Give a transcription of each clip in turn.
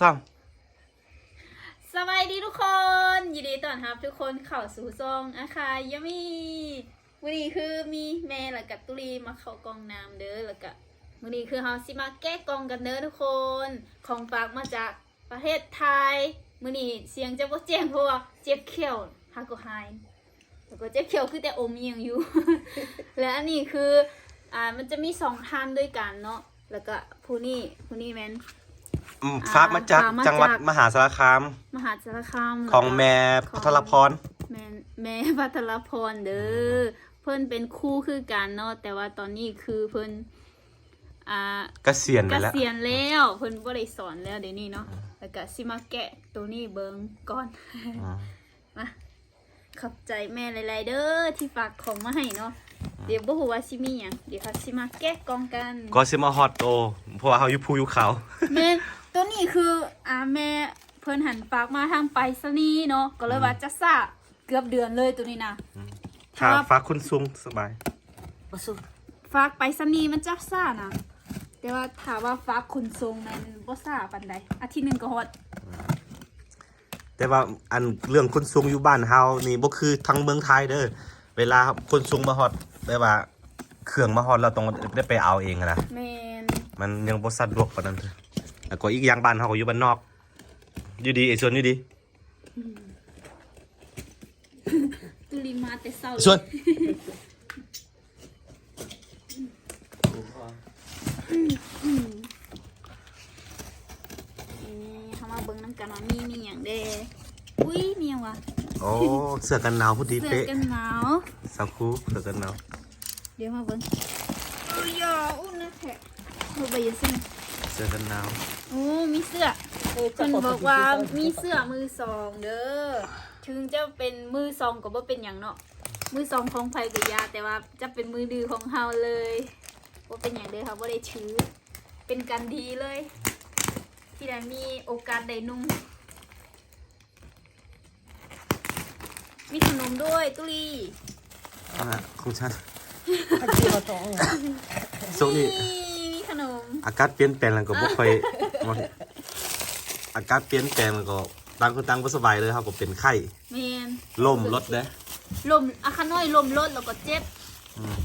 สามสวัสดีทุกคน ยินดีต้อนรับทุกคนเข้าสู่ซองอาคายามีวันนี้คือมีแม่และกับตุลีมาเข้ากองน้ำเด้อแล้วก็วันนี้คือเฮาสิมาแก้กองกันเด้อทุกคน ของฝากมาจากประเทศไทยมื้อนี้เสียงจะบ่แจ้งเพราะว่าเจ็บเขียวฮาก็หายแล้วก็เจ็บเขียวคือแต่อมยังอยู่ และอันนี้คืออ่ามันจะมีสองท่านด้วยกันเนาะแล้วก็ผู้นี้ผู้นี้แม่น อืมอ่าฝากมาจากฝากมาจังหวัดจากมหาสารคาม มหาสารคามของแม่ขอพังทรพร แม่แม่พัทรพรเด้อเพิ่นเป็นครู่คือกันเนาะแต่ว่าตอนนี้คือเพิ่นอ่า เกษียณเกไปแล้ว ษียณแล้วเพิ่นบ่ได้สอนแล้วเดี๋ยวนี้เนาะแล้วก็สิมาแกะตัวนี้เบิ่งก่อนอืมมาขอบใจแม่หลายๆเด้อที่ฝากของมาให้เนาะเดี๋ยวบ่ฮู้ว่าสิมีหยังเดี๋ยวเขาสิมาแกะกล่องกันก็สิมาฮอตโตเพราะว่าเฮาอยู่ภูอยู่เขา แม่ ตัวนี้คืออ่าแม่เพิ่นหันฝากมาทางไปรษณีย์เนาะก็เลยว่าจะซะเกือบเดือนเลยตัวนี้นะถ้าฝากคุณซุงสบายฝากไปรษณีย์มันจะซ่านะแต่ว่าถามว่าฝากคุณทรงมันบ่ซ่าปานใดอาทิตย์หนึงก็ฮอดแต่ว่าอันเรื่องคุณซุงอยู่บ้านเฮานี่บ่คือทั้งเมืองไทยเด้อ เวลาคุณซุงมาฮอตแบบว่า เครื่องมาฮอตเราต้องได้ไปเอาเองอะนะ แม่นมันยังบ่สะดวกปานนั้นเด้อ แล้วก็อีกอย่างบ้านเฮาก็อยู่บ้านนอก อยู่ดีไอ้ส่วนอยู่ดีตุลิมาแต่เช้าส่วนนี่เฮามาเบิ่งนํกันว่ามีมีหยังเด้อุ้ยมีหยังวะโอ้เสื้อกันหนาวพอดีเสื้อเป๊ะกันหนาวสักครู่เสื้อกันหนาวเดี๋ยวมาเบิ่งอุ้ยอย่าอุ่นนะแท้ดูไปยังซิเสื้อกันหนาวโอ้มีเสื้อคนบอกว่ามีเสื้อมือสองเด้อ ถึงจะเป็นมือสองก็บ่เป็นอย่างเนาะ มือสองของไฟกับยา แต่ว่าจะเป็นมือดื้อของเฮาเลยว่าเป็นอย่างเด้อค่ะว่าได้ชื้อ เป็นกันดีเลย ที่ได้มีโอกาสได้นุ่มมีขนมด้วยตุลีอะของฉัน พักที่มาต้อง ส่งนี่ นี่ อากาศเปลี่ยนแปลงแล้วก็บ่ค่อยบ่อากาศเปลี่ยนแปลงแล้วก็ต่างคนต่างบ่สบายเลยครับก็เป็นไข้แม่นลมรถเด้ลมอาคาน้อยลมลดแล้วก็เจ็บอืม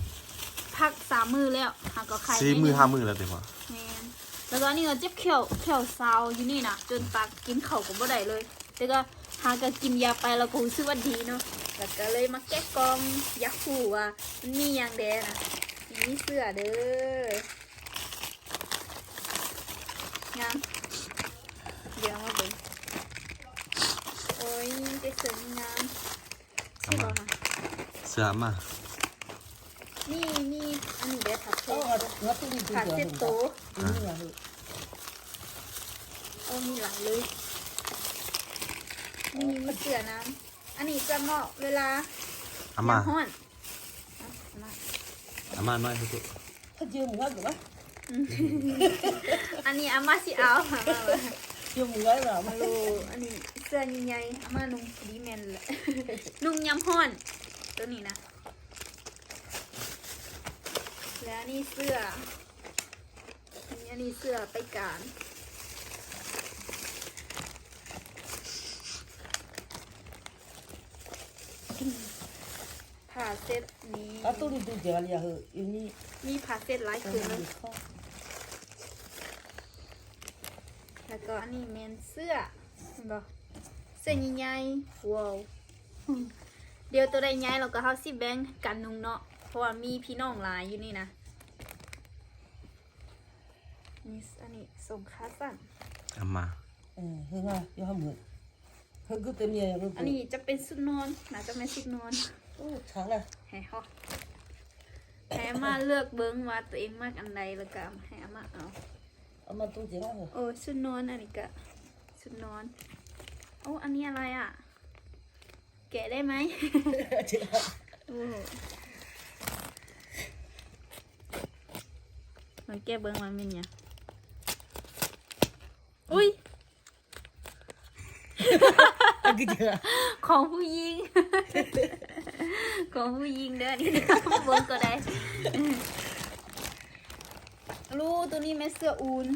พักสามมือแล้วหาก็ไข้สี่มือห้ามือแล้วเด้ว่าแมนแล้วก็นี่ก็เจ็บเขียวเขียวซาวอยู่นี่นะจนปากกินเข่าวก็บ่ได้เลยแต่ก็หาก็กินยาไปแล้วก็รู้สึกว่าดีเนาะแล้วก็เลยมาแก้กองอยักหูว่ามันมีอย่างแดนะมีเสื้อเด้อ งามเดี๋ยวมาเบิ่งโอ้ยเจ๊เสื้อนี่งามใช่ป่ะคะเสื้อมานี่นี่อันนี้เด้ถักเส้ อันนี้อาม่าสิเอาค่ะยุ่งไว้เหรอมาลูอันนี้เสื้อใหญ่ๆอาม่านุ่งดีแมนเลยนุ่งยำห้อนตัวนี้นะ แล้วนี่เสื้ออันนี้อันนี้เสื้อไปการผ่าเซ็ตนี้ตูนี่ดูเดียเลยเหรออยู่นี่มีผ่าเซ็ตไลฟ์คืน็อันนี้แมนเสื้อบอเสื้อใหญ่ๆว้าวเดี๋ยวตัวใดใหญ่เราก็เอาสิแบงกันนุ่งเนาะเพราะว่ามีพี่น้องหลายอยู่นี่นะนี่อันนี้ส่งค้าสั่นเอามาเออเฮ้ยว่าย่อมือเฮ้ยกูเต็มเยอะอันนี้จะเป็นสุดนอนนะจะเป็นสุดนอนโอ้ช้างเลยแห้ฮอแห้มาเลือกเบิ้งว่าตัวเองมากอันใดแล้วก็แห้มาเอา เอามาตู้เสียงเหรอเออชุดนอนอันนี้กะชุดนอนโอ้อันนี้อะไรอะ แกะได้ไหมโอ้มันแกะเบิ้งมันเป็นยังอุ้ยของผู้หญิง ของผู้หญิงเด้อนี่เบิ้งก็ได้ รู้ตัวนี้แม่เสื้ออูน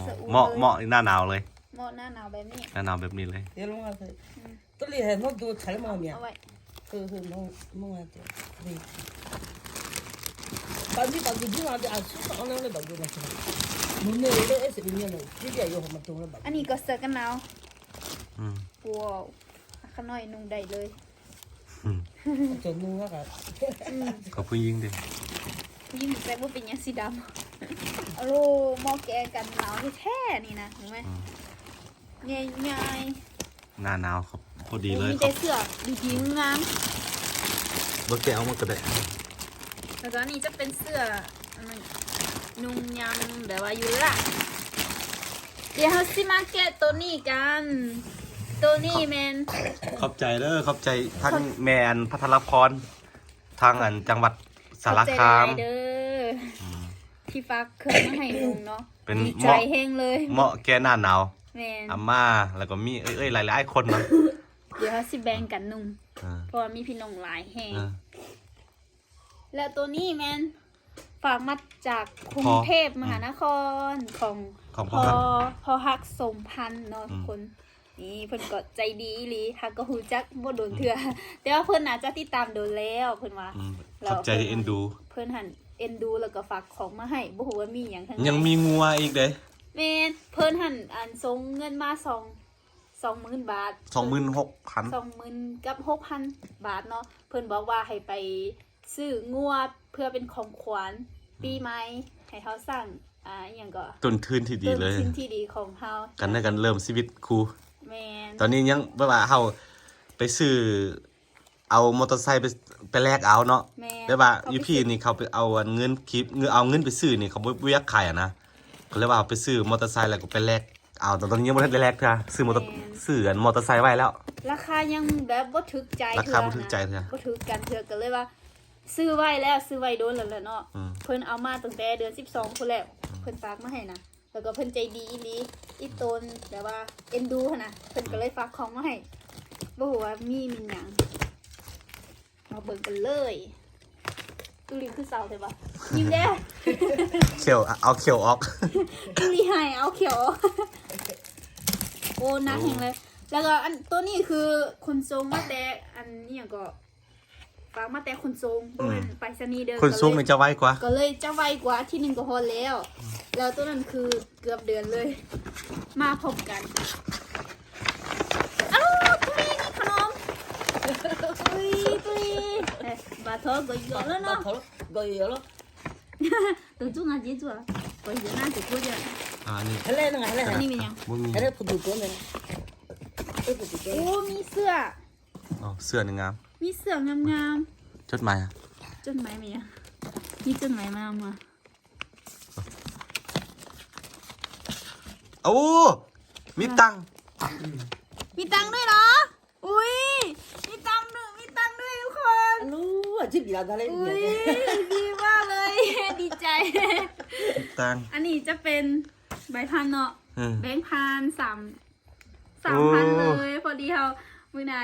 เสื้ออูเหมาะเหมาะหน้าหนาวเลยเหมาะหน้าหนาวแบบนี้ หน้าหนาวแบบนี้เลยเดี๋ยวลงมาเถอะตัวนี้เห็นว่าดูใช้มาเนี่ยเอาไว้คือคือมองมองอะไรนี่บางทีบางทีดูอะไรอะสุดอันนั้นเลยแบบดูนะใช่ไหมมึงเนี่ยเลยเอสเป็นเนี่ยเลยที่เดียวอยู่มาตรงแล้วแบบอันนี้ก็เสื้อกันหนาวอืมว้าวขน้อยนุ่งได้เลยจนนู้นก็ก็ผู้หญิงเด้ ยิ่งแต่ว่าเป็นหยังสีดำอะโลหมอแกกันหนาวแท้ๆนี่นะเห็นไหมอืมง่ายหน้าหนาวครับพอๆดีเลยมีครัแต่บเสื้อดีๆงามบ่แกเอามาก็ได้แล้วก็อันนี้จะเป็นเสื้ออันนั้นนุ่งยำแบบว่าอยู่ละเดี๋ยวเราสิมาแกะตัวนี้กัน ตัวนี้แมนขอบใจเด้อขอบใจทั้งแม่อันพัทรพรทางอันจังหวัด สารคาม ขอบใจหลยๆเด้ออที่ฝากเครื่องมาให้ลุงเนาะเป็นดีใจเหมาะ แห้งเลยเหมาะแก่หน้าหนาวแมนอาม่าแล้วก็มีเอ้ยเอ้ยหลายๆคนเนาะเดี๋ยวเราสิแบ่งกันนุ่งอ่าเพราะว่ามีพี่น้องหลายแห้งอ่า และตัวนี้แมนฝากมาจากกรุงพอเทพมหานครของของพพ่ออฮักพอฮักสมพันธ์เนาะอืทุกมคนนี่เพิ่นก็ใจดีอีหลีฮักก็ฮู้จักบ่โดนเถื่อแต่ว่าเพิ่นน่าจะติดตามโดนแล้วเพิ่นว่า อืมเรา ขอบใจที่เอ็นดู เพิ่นหันเอ็นดูแล้วก็ฝากของมาให้บ่ฮู้ว่ามีหยังข้างในยังมีงัวอีกเด้แม่นเพิ่นหันอันส่งเงินมา2 20,000บาทสองหมื่นหกพันสองหมื่นกับหกพันบาทเนาะเพิ่นบอกว่าให้ไปซื้องัวเพื่อเป็นของขวัญปีใหม่ให้เขาสั่งอ่าอหย่างก็ต้นทุนที่ดีเลยต้นทุนที่ดีของเฮากันในกันเริ่มชีวิตครูแมนตอนนี้ยังแบบว่าเฮาไปซื้อเอามอเตอร์ไซค์ไป ไปแลกเอาเนาะแมนแบบว่าเขยูไปพี่นี่เขาไปเอาเงินคลิปเงินเอาเงินไปซื้อนี่เขาบ่อยากขายอะนะก็เลยว่าเอาไปซื้อมอเตอร์ไซค์แล้วก็ไปแลกเอาแต่ตอนนี้ยังบ่ทันได้แลกเท่าซื้อมอเตอร์ซื้ออันมอเตอร์ไซค์ไว้แล้ว ราคายังแบบบ่ถึกใจราคาเทื่อบ่ถึกใจเทื่อนะบ่ถึกกันเทื่อก็เลยว่า ซื้อไว้แล้วซื้อไว้โดนแล้วแหละเนาะอืม เพิ่นเอามาตั้งแต่เดือน12พุ่นแล้วเพิ่นฝากมาให้นะแล้วก็เพิ่นใจดีอีหลีอีตนแบบว่าเอ็นดูหั้นนะเพิ่นก็เลยฝากของมาให้บ่ฮู้ว่ามีมันหยัง มาเบิ่งกันเลยตุลีคือเสาใช่ปะยิ้มแด้เขียวเอาเขียวออกตุลีให้เอาเขียว โอ้นักแห่งเลย แล้วก็อันตัวนี้คือคนทรงมาแต่อันนี้หยังก็ฝากมาแต่คนทรงบ่แม่นไปรษณีย์เดินคนสูงก็เลยนี่จะไวกว่า ก็เลยจะไวกว่าที่หนึ่งก็ฮอนแล้ว แล้วตัวนั้นคือเกือบเดือนเลย มาพบกันอ้าวตุลีนี่ขนมตุลีตุลี เอ๊ะบาทอก็เยอะแล้วมาเนาะเขาก็เยอะแล้วตัวจุ้งอะเจ๊จัวก็เยอะน่าจะกูจะอ่านี่ให้เล่นยัง รู้ว่าจิบอีลาได้เลยอุ้ยดีมากเลย ดีใจมีตังค์อันนี้จะเป็นใบพันเนาะอืมแบงค์พันสามสามโอ้พันเลยพอดีเขามื่อนา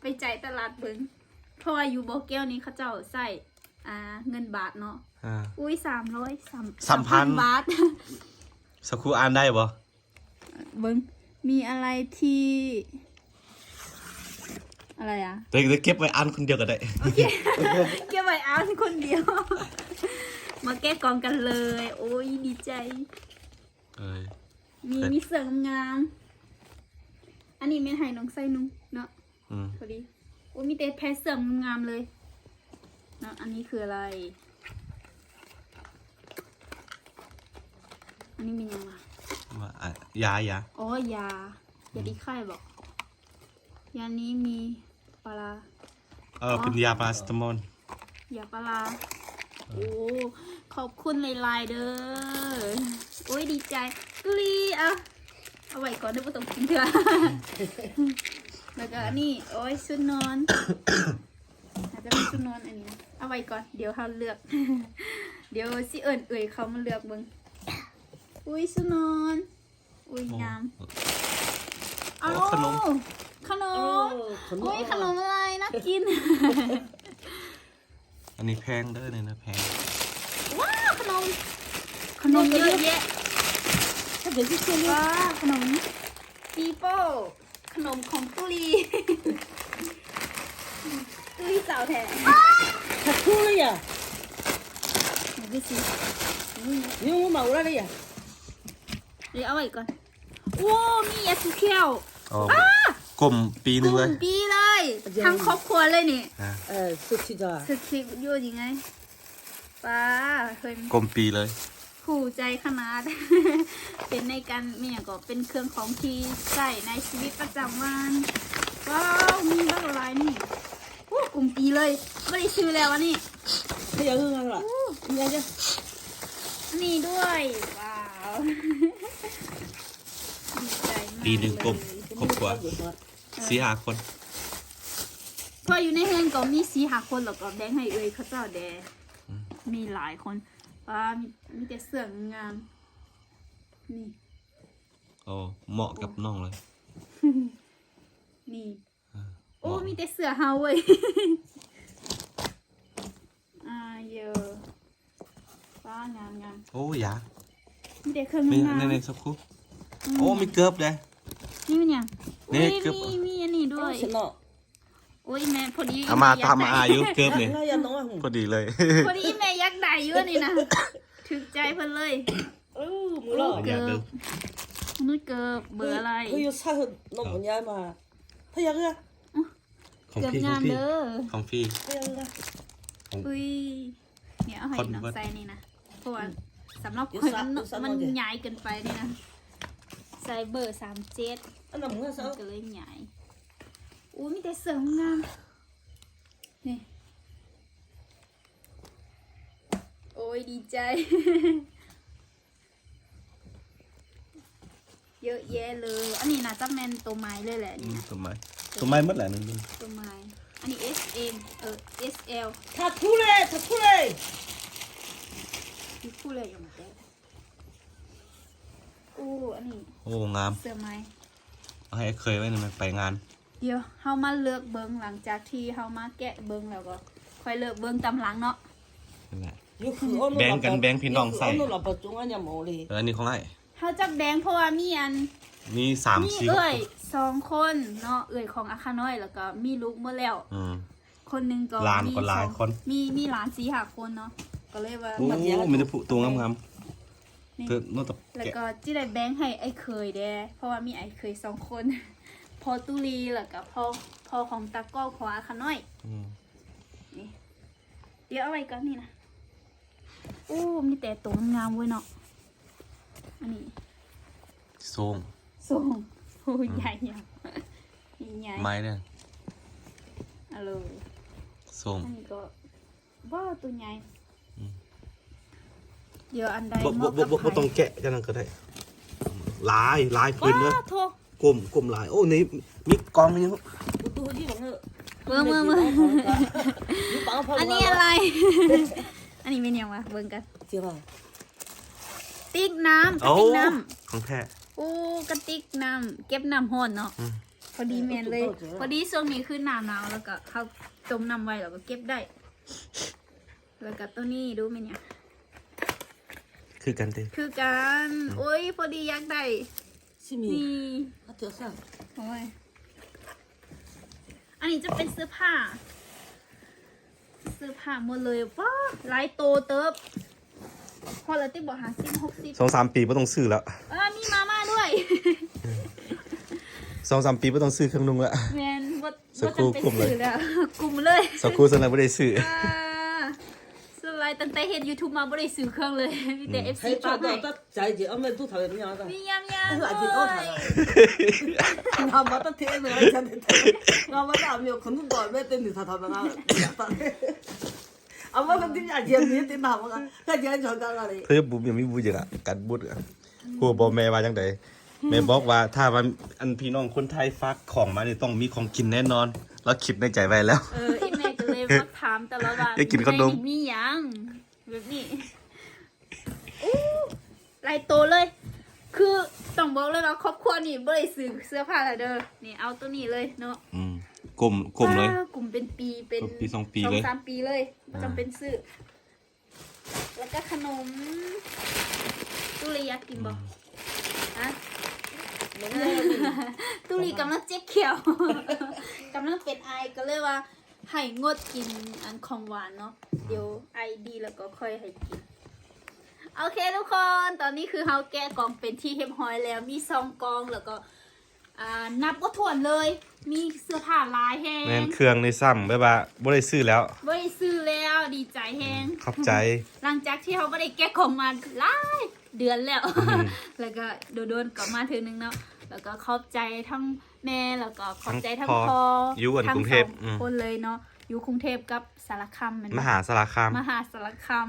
ไปจ่ายตลาดเบิงเพราะว่าอยู่โบเกลนี้เขาเจ้าใส่อ่าเงินบาทเนาะอ่า อุ้ยสามร้อยสามสามพัน บาท สักครู่อ่านได้บ่เบิงมีอะไรที่ อะไรอะ เดี๋ยวเดี๋ยวเก็บไว้อ่านคนเดียวก็ได้โอเค เก็บไว้อ่านคนเดียว มาแก้กองกันเลย โอ้ยดีใจ เอ้ย มีเสร็จมีเสริมงามอันนี้ไม่ให้น้องไส้นุ่งเนาะอืมพอดีโอ้ยมีแต่แพรเสริมงามเลยเนาะอันนี้คืออะไร อันนี้มียังไง ว่าอะยายา อ๋อยา ยาดีไข้บอก ยานี้มีปลาร้าเออเป็นยาพาราเซตามอลอย่าปลาร้าโอ้ขอบคุณหลายๆเด้อโอ้ยดีใจตุลีอะเอาไว้ก่อนเดี๋ยวไม่ต้องกินเถอะแล้วก็อันนี่โอ้ยชุดนอนอาจจะเป็นชุดนอนอันนี้นะเอาไว้ก่อนเดี๋ยวเขาเลือก เดี๋ยวสิเอิญเอ่ยเขามาเลือกเบิ่งอุ้ยชุดนอนอุ้ยงามโอ้เอาขนม ขนมอขนมอุ้ยขนมอะไรน่ากิน อันนี้แพงเด้อเนี่ยนะแพงว้าขนม ขนมเยอะแยะถ้าเดี๋ยวพี่เชื่อว้าขนมปีโป้ขนมของตุลีตุลีสาวแทนถ้าคู่ลีอะเดี๋ยวพี่ซีนี่มึงเหมาแล้วเลอะเดี๋ยวเอาไว้ก่อนว้ามียาสีเขียวอ้า กลมปีหนึ่งเลย ปีเลย ทั้งครอบครัวเลยนี่เออสุดที่จาสุดที่อยู่ยังไงป้าเคยกนกลมปีเลยผูใจขนาด เป็นในการเมียก็เป็นเครื่องของที่ใส่ในชีวิตประจำวันว้าวมีบ้างอะไรนี่โอ้กลุ่มปีเลยไม่ได้ชื่อแล้ววะนี่เดี๋ยวเพิ่งกันหรอเดี๋ยวจ้ะนี่ด้วยว้าวปีหนึ่งกลมครบกว่า สี่ห้าคนพออยู่ในเฮือนก็มีสีหาคนแล้วก็แดงให้เอ่ยเขาเจ้าแดงมีหลายคนว้ามีมีแต่เสื้องามนี่โอ้เหมาะกับน้องเลย นี่อ่าโอ้เหมาะมีแต่เสื้อเฮาเว้ยอ่าเยอะว้างามงามโอ้ยามีแต่เครื่องมีงามในในสักครู่โอ้มีเกือบเลยนี่มันหยัง นี่เกือบมีมีอันนี้ด้วย ฉันเนาะโอ้ยแม่พอดีมาตามมาอายุเกือบเลยพอดีเลย พอดีแม่ยักษ์ได้เยอะนี่นะถึกใจเพิ่นเลยอ้มือหล่อเกือบนุ่เกือบเบื่ออะไรเฮ้ยซาหนมย้ายมาพยากเรื่องของพีงานเด้อของพี่พยากษ์อุ้ยเนี่ยเอาให้น้องใส่นี่นะเพราะว่าสำหรับคนมันใหญ่เกินไปนี่นะใส่เบอร์สามเจ็ด อันนั้นมึงก็เซามัก็เลยใหญ่โอ้มีแต่เสริมงามนี่โอ้ยดีใจ เยอะแยะเลย อันนี้นะจักแมนตัวไม้เลยแหละนี่ตัวไม้ตัวไม้หมดแหละนั่นนี่ตัวไม้อันนี้ S M เออ S L ถักคู่เลยถักคู่เลยมีคู่เลยอย่างเด็ดยโอ้อันนี้โอ้งาม เสื้อไม้ เคยไว้หนึ่งไปงาน เดี๋ยวเฮามาเลือกเบิ้งหลังจากที่เฮามาแกะเบิ้งแล้วก็ค่อยเลือกเบิ้งตำหลังเนาะนั่นแหละ แบ่งกันแบ่งพี่น้องใส่ นี่คืออ้นเราประจุงอันยาโมเลยเอออันนี้ของไอ้เฮาจักแดงเพราะว่ามีอันมีสามมีชิ้นเอ่ยสองคนเนาะเอ่ยของอาคาน้อยแล้วก็มีลูกเมื่อแล้ว อืม คนหนึงก็ล้านมีกว่าหลานสองคน มีมีหลานสี่ห้าคนเนาะก็เลยว่า โอ้มันจะผูกตัวงาม นี่ๆเธอโน่นตะแล้วแกะก็จิได้แบงให้ไอ้เคยแด้เพราะว่ามีไอ้เคยสองคน พอตุลีแล้วก็พอพอของตาก้อของอาคาน้อย อืมเดี๋ยวเอาไว้ก่อนนี่นะโอ้มีแต่ตัวงามๆเว้ยเนาะ อันนี้ทรงสูงโอ้ยใหญ่ยังใหญ่ไม้เนี่ยอะเลย ทรงอันนี้ก็ว้าวตัวใหญ่อืม เยอะอันใดบกบบบบ่ต้องแกะกันนั้นก็ได้หลายหลายขึ้นเลยาโกลมกลมหลายโอ้นี่มีกองนี่เรับตู้ที่ของเธอเมือเมือเมืออันนี้อะไร อันนี้เป็นยังวะเบิ่งกันเจียวติ๊กน้ำติ๊กน้ำของแท้โอ้กระติ๊กน้ำเก็บน้ำห้อนเนาะพอดีแมนเลย พอดีช่วงนี้คือหนาวหนาวแล้วก็เขาจมน้ำไว้แล้วก็เก็บได้ แล้วก็ตัวนี้ดูไหมเนี่ย คือกันเต้คือกันโอ้ยพอดีอยากได้ชิมีนี่เอาเถอสั่โอ้ยอันนี้จะเป็นเสื้อผ้า เสื้อผ้าหมดเลยว้าหลายโตเติบพอละติบอกหาซิบหกสิบสองสามปีไม่ต้องซื้อแล้วเออมีมาม่าด้วยสองสามปีไม่ต้องซื้อเครื่องนุ่งละแมนว่าจะเป็นสื่อแล้วกลุ่มเลย สักครู่สำหรัไม่ได้ซื้อ สุดไลน์ตั้งแต่เห็น YouTube มาบ่ได้ซื้อเครื่องเลย มีแต่ FC 还ป้า 抓 ให้ 到他在一起，俺们都讨厌那样子。 มียำยำ 我说俺听到他了。俺妈他听着俺讲的，俺妈那没有可能到外等你他他们那。俺妈他听见见没听他们个，他讲讲讲个嘞。 เธอบุมยังไม่บูอย่างอ่ะกัดบุดอ่ะครูบอกแม่ว่าจังไดแม่บอกว่าถ้ามันอันพี่น้องคนไทยฟักของมาเนี่ยต้องมีของกินแน่นอน แล้วคิดในใจไว้แล้ว เอออีแม่ก็เลยม ามตลอดอยากินขนมมีหยังแบบนี้อ้ลายโตเลย คือต้องบอกเลยว่าครอบครัวนี่บ่ได้ซื้อเสื้อผ้าอะไรเด้อนี่เอาตัวนี้เลยเนาะอืมกลมกลมเลยกลมเป็นปีเป็นปีสองปีเลย สามปีเลยจำเป็นซื้อแล้วก็ขนมตุลีอยากกินบ่ฮะ ตุลีกำลังเจ๊กเขียว กำลังเป็นไอก็เลยว่า ให้งดกินอันของหวานเนาะเดี๋ยวไอดีแล้วก็ค่อยให้กิน โอเคทุกคนตอนนี้คือเฮาแกะกล่องเป็นที่เรียบร้อยแล้วมีซองกล่องแล้วก็อ่านับก็ถ่วนเลย มีเสื้อผ้าลายแห้งแม่นเครื่องในซ้ำแบบว่าบ่ได้ซื้อแล้วไม่ได้ซื้อแล้วดีใจแห้งขอบใจ หลังจากที่เขาไม่ได้แก้ของมาหลายเดือนแล้วอืมแล้วก็โดนๆกลับมาถึงนึงเนาะแล้วก็ขอบใจทั้ง แม่แล้วก็ขอบใจทั้งทั้งพ่พ่อออยู่อันทั้กรุงเทพสออืม คนเลยเนาะอยู่กรุงเทพกับสารคามแนมหาสารคาม มหาสารคาม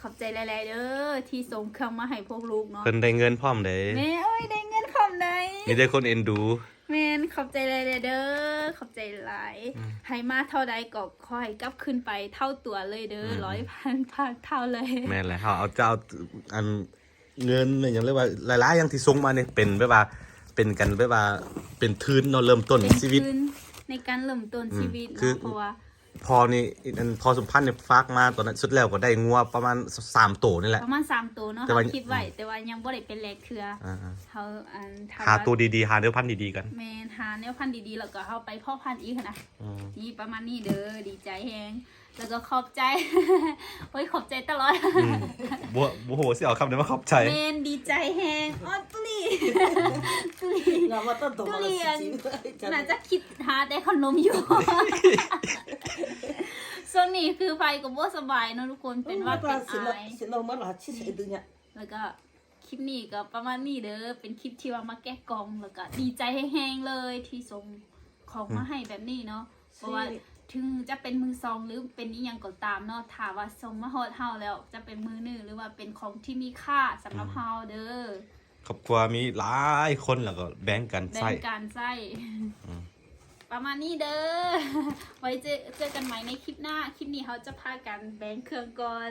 ขอบใจหลายๆเด้อที่ส่งเครื่องมาให้พวกลูกเนาะเพิ่นได้เงินพร้อมเด้แม่เอ้ยได้เงินคอมได้มีแต่คนเอ็นดู แม่นขอบใจหลายๆเด้อ ขอบใจหลายให้มาเท่าใดก็ขอให้กลับขึ้นไปเท่าตัวเลยเด้อร้อยพันพันเท่าเลย แม่นแหละเฮาเอาเจ้าอันเงินอหย่างเรียกว่าหลายๆอย่างที่ส่งมาเนี่ยเป็นแบบว่า เป็นกันแบบว่าเป็นทุนเนาะเริ่มต้นเป็นชีวิตคืนในการเริ่มต้นชีวิตอืมคือ เนาะเพราะว่าพอนี่อันพอสมพันธ์เนี่ยฝากมาตอนนั้นสุดแล้วก็ได้งัวประมาณ3ตัวนี่แหละ ประมาณสามตัวเนาะแต่เขาว่าคิดไว้แต่ว่ายังบ่ได้เป็นแลกเครือออ่าเขาอันถมๆหาตัวดีๆ หาเนื้อพันธุ์ดีๆกันแมนหาแนวพันธุ์ดีๆแล้วก็เอาไปพ่อพันธุ์อีกนะอืม นี่ประมาณนี้เด้อดีใจแฮง แล้วก็ขอบใจโอ้ยขอบใจตลอดอืบัวบัวโหสิเอาคำเดียวมาขอบใจ เมนดีใจแฮงอ๋อตุลีตุลี生卵の口に入っちゃน่าจะคิดหาแต่ขนมอยู่ ส่วนนี้คือไฟกับว่สบายเนาะทุกคนเป็นว่าเป็นไอายดูเนี่ย。แล้วก็คลิปนี้ก็ประมาณนี้เด้อ เป็นคลิปที่ว่ามาแก้กองแล้วก็ดีใจแห้งเลยที่ส่งของมาให้แบบนี้เนาะ เพราะว่า ถึงจะเป็นมือซองหรือเป็นนิยังก็ตามเนาะถ้าว่าส่งมาฮอดเฮาแล้วจะเป็นมือหนึ่งหรือว่าเป็นของที่มีค่าสำหรับเฮาเด้อครอบครัวมีหลายคนแล้วก็แบ่งกันแบ่ใส่งการใส่ประมาณนี้เด้อ ไว้เจอเจอกันใหม่ในคลิปหน้า คลิปนี้เขาจะพากันแบ่งเครื่องก่อน